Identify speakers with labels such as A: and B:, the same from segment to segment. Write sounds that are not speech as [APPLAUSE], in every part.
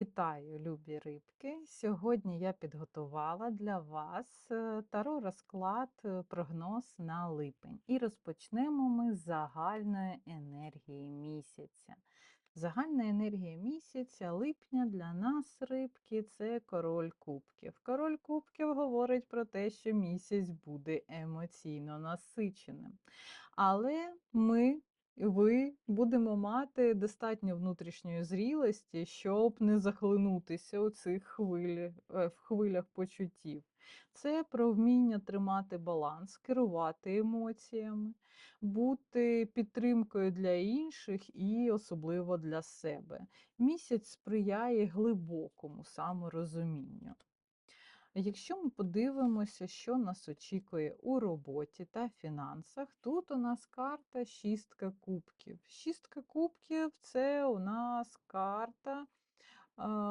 A: Вітаю, любі рибки! Сьогодні я підготувала для вас е, таро розклад, е, прогноз на липень. І розпочнемо ми з загальної енергії місяця. Загальна енергія місяця липня для нас, рибки, це король кубків. Король кубків говорить про те, що місяць буде емоційно насиченим. Але ми ви будемо мати достатньо внутрішньої зрілості, щоб не захлинутися у цих хвилі, е, в хвилях почуттів. Це про вміння тримати баланс, керувати емоціями, бути підтримкою для інших і особливо для себе. Місяць сприяє глибокому саморозумінню. Якщо ми подивимося, що нас очікує у роботі та фінансах, тут у нас карта шістка кубків. Шістка кубків це у нас карта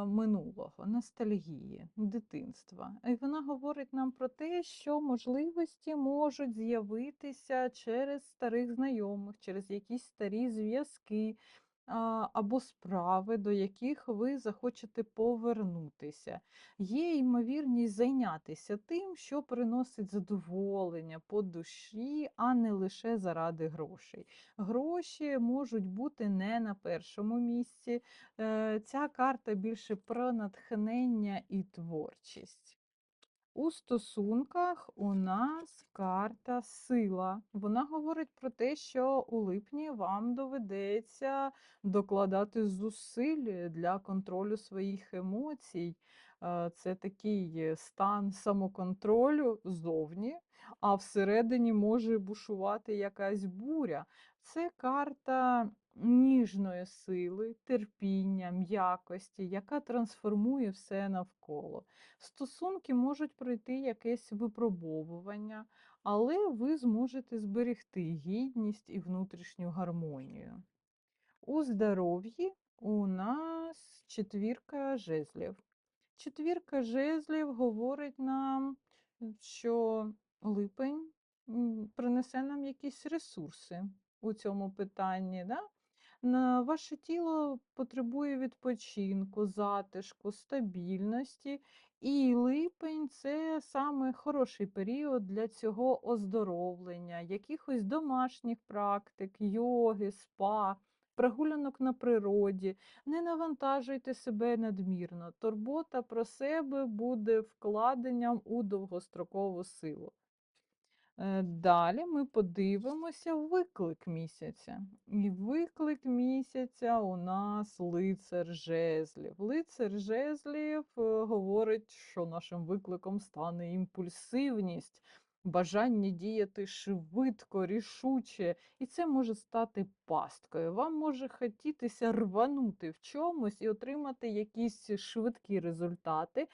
A: минулого, ностальгії, дитинства. І вона говорить нам про те, що можливості можуть з'явитися через старих знайомих, через якісь старі зв'язки або справи, до яких ви захочете повернутися. Є ймовірність зайнятися тим, що приносить задоволення по душі, а не лише заради грошей. Гроші можуть бути не на першому місці. Е, ця карта більше про натхнення і творчість. У стосунках у нас карта сила. Вона говорить про те, що у липні вам доведеться докладати зусиль для контролю своїх емоцій. Е, це такий стан самоконтролю зовні, а всередині може бушувати якась буря. Це карта ніжної сили, терпіння, м'якості, яка трансформує все навколо. Стосунки можуть пройти якесь випробовування, але ви зможете зберегти гідність і внутрішню гармонію. У здоров'ї у нас четвірка жезлів. Четвірка жезлів говорить нам, що липень принесе нам якісь ресурси у цьому питанні. Да? Ваше тіло потребує відпочинку, затишку, стабільності, і липень це саме хороший період для цього оздоровлення, якихось домашніх практик, йоги, спа, прогулянок на природі. Не навантажуйте себе надмірно. Турбота про себе буде вкладенням у довгострокову силу. Е, далі ми подивимося виклик місяця. І виклик місяця у нас лицар жезлів. Лицар жезлів е, говорить, що нашим викликом стане імпульсивність, бажання діяти швидко, рішуче, і це може стати пасткою. Вам може хотітися рванути в чомусь і отримати якісь швидкі результати,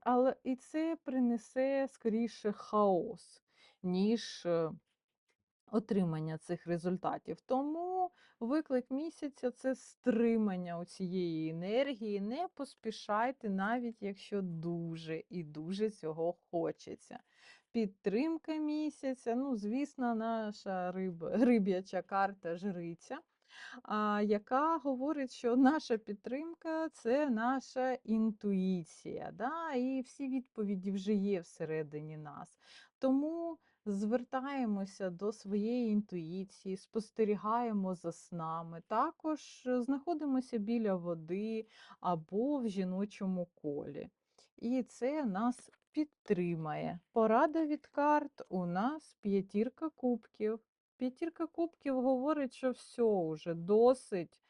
A: але і це принесе скоріше хаос ніж е, отримання цих результатів. Тому виклик місяця це стримання цієї енергії. Не поспішайте, навіть якщо дуже і дуже цього хочеться. Підтримка місяця, ну, звісно, наша риб, [LAUGHS] риб'яча карта жриця. Яка говорить, що наша підтримка це наша інтуїція, да? і всі відповіді вже є всередині нас. Тому звертаємося до своєї інтуїції, спостерігаємо за снами, також е, знаходимося біля води або в жіночому колі. І це нас підтримає. Порада від карт у нас п'ятірка кубків. П'ятірка кубків говорить, що все вже досить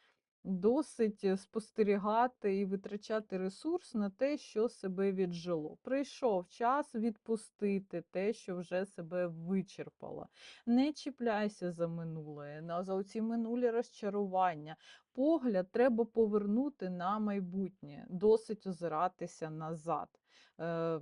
A: Досить е, спостерігати і витрачати ресурс на те, що себе віджило. Прийшов час відпустити те, що вже себе вичерпало. Не чіпляйся за минуле, за оці минулі розчарування. Погляд треба повернути на майбутнє, досить озиратися назад. Е,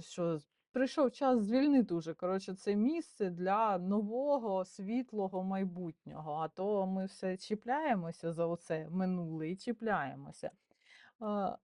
A: що прийшов час звільнити уже коротше, це місце для нового світлого майбутнього. А то ми все чіпляємося за оце минуле і чіпляємося.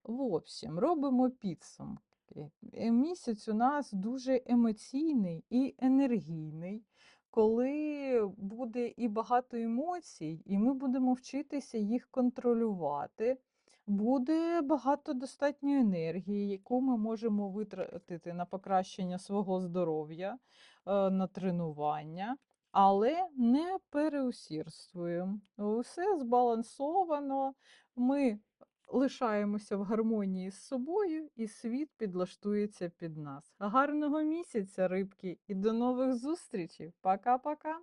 A: В общем, робимо підсумки. Е, місяць у нас дуже емоційний і енергійний, коли буде і багато емоцій, і ми будемо вчитися їх контролювати. Буде багато достатньо енергії, яку ми можемо витратити на покращення свого здоров'я, е, на тренування, але не переусердствуємо. Усе збалансовано, ми лишаємося в гармонії з собою, і світ підлаштується під нас. Гарного місяця, рибки, і до нових зустрічей! Пока-пока!